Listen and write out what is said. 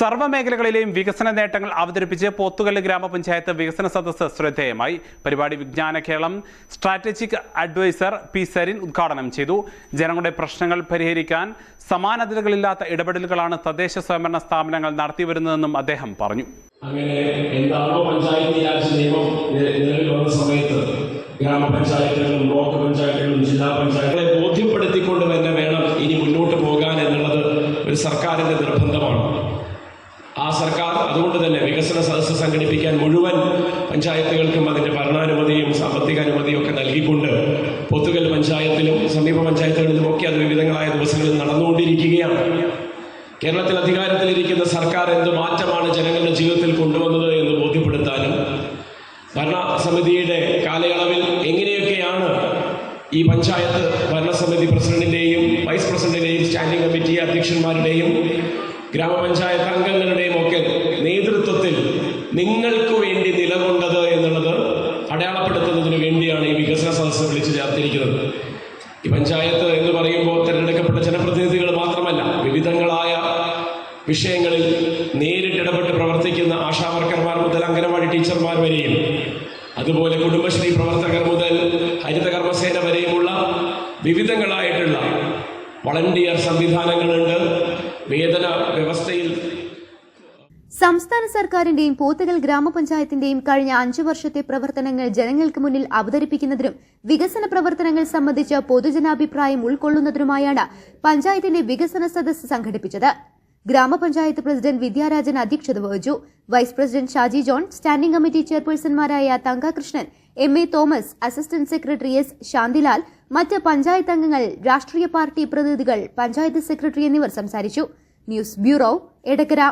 സർവമേഖലകളിലെയും വികസന നേട്ടങ്ങൾ അവതരിപ്പിച്ച് പോത്തുകല്ല് ഗ്രാമപഞ്ചായത്ത് വികസന സദസ്സ് ശ്രദ്ധേയമായി. പരിപാടി Vijnana Keralam. Strategic adviser P Sarin ഉദ്ഘാടനം ചെയ്തു. ജനങ്ങളുടെ പ്രശ്നങ്ങൾ പരിഹരിക്കാൻ സമാനതകളില്ലാത്ത ഇടപെടലുകളാണ് തദ്ദേശ സ്വയംഭരണ സ്ഥാപനങ്ങൾ നടത്തിവരുന്നതെന്നും അദ്ദേഹം പറഞ്ഞു. അങ്ങനെ എന്താണോ പഞ്ചായത്ത് രാജ് നിയമം നിലവിൽ വന്ന സമയത്ത് ഗ്രാമപഞ്ചായത്തുകളും ബ്ലോക്ക് പഞ്ചായത്തുകളും ജില്ലാ പഞ്ചായത്തുകളെ ബോധ്യപ്പെടുത്തിക്കൊണ്ട് തന്നെ വേണം ഇനി മുന്നോട്ട് പോകാൻ എന്നുള്ളത് ഒരു സർക്കാരിന്റെ നിർബന്ധമാണ് ആ സർക്കാർ അതുകൊണ്ട് തന്നെ വികസന സദസ്സ് സംഘടിപ്പിക്കാൻ മുഴുവൻ പഞ്ചായത്തുകൾക്കും അതിന്റെ ഭരണാനുമതിയും സാമ്പത്തിക അനുമതിയും ഒക്കെ നൽകിക്കൊണ്ട് പൊത്തുകൽ പഞ്ചായത്തിലും സമീപ പഞ്ചായത്തുകളിലും ഒക്കെ അത് വിവിധങ്ങളായ ദിവസങ്ങളിൽ നടന്നുകൊണ്ടിരിക്കുകയാണ്. കേരളത്തിൽ അധികാരത്തിലിരിക്കുന്ന സർക്കാർ എന്ത് മാറ്റമാണ് ജനങ്ങളുടെ ജീവിതത്തിൽ കൊണ്ടുവന്നത് എന്ന് ബോധ്യപ്പെടുത്താനും ഭരണസമിതിയുടെ കാലയളവിൽ എങ്ങനെയൊക്കെയാണ് ഈ പഞ്ചായത്ത് ഭരണസമിതി പ്രസിഡന്റിന്റെയും വൈസ് പ്രസിഡന്റിന്റെയും സ്റ്റാൻഡിംഗ് കമ്മിറ്റി അധ്യക്ഷന്മാരുടെയും ഗ്രാമപഞ്ചായത്ത് അംഗങ്ങളുടെയും ഒക്കെ നേതൃത്വത്തിൽ എന്നുള്ളത് അടയാളപ്പെടുത്തുന്നതിന് വേണ്ടിയാണ് ഈ വികസന സദസ്സ് വിളിച്ചു ചേർത്തിരിക്കുന്നത്. ഈ പഞ്ചായത്ത് എന്ന് പറയുമ്പോൾ തിരഞ്ഞെടുക്കപ്പെട്ട ജനപ്രതിനിധികൾ മാത്രമല്ല വിവിധങ്ങളായ വിഷയങ്ങളിൽ നേരിട്ട് ഇടപെട്ട് പ്രവർത്തിക്കുന്ന ആശാവർക്കർമാർ മുതൽ അംഗനവാടി ടീച്ചർമാർ വരെയും അതുപോലെ കുടുംബശ്രീ പ്രവർത്തകർ മുതൽ ഹരിതകർമ്മസേന വരെയുമുള്ള വിവിധങ്ങളായിട്ടുള്ള വളണ്ടിയർ സംവിധാനങ്ങളുണ്ട്. വേതന വ്യവസ്ഥയിൽ സംസ്ഥാന സർക്കാരിന്റെയും പോത്തുകൽ ഗ്രാമപഞ്ചായത്തിന്റെയും കഴിഞ്ഞ അഞ്ചു വർഷത്തെ പ്രവർത്തനങ്ങൾ ജനങ്ങൾക്ക് മുന്നിൽ അവതരിപ്പിക്കുന്നതിനും വികസന പ്രവർത്തനങ്ങൾ സംബന്ധിച്ച പൊതുജനാഭിപ്രായം ഉൾക്കൊള്ളുന്നതിനുമായാണ് പഞ്ചായത്തിന്റെ വികസന സദസ്സ് സംഘടിപ്പിച്ചത്. ഗ്രാമപഞ്ചായത്ത് പ്രസിഡന്റ് വിദ്യാരാജൻ അധ്യക്ഷത വഹിച്ചു. Vice president Shaji John standing committee ചെയർപേഴ്സൺമാരായ Thankakrishnan M A Thomas assistant secretary S Shantilal മറ്റ് പഞ്ചായത്ത് അംഗങ്ങൾ രാഷ്ട്രീയ പാർട്ടി പ്രതിനിധികൾ പഞ്ചായത്ത് സെക്രട്ടറി എന്നിവർ സംസാരിച്ചു. News bureau Edakkara.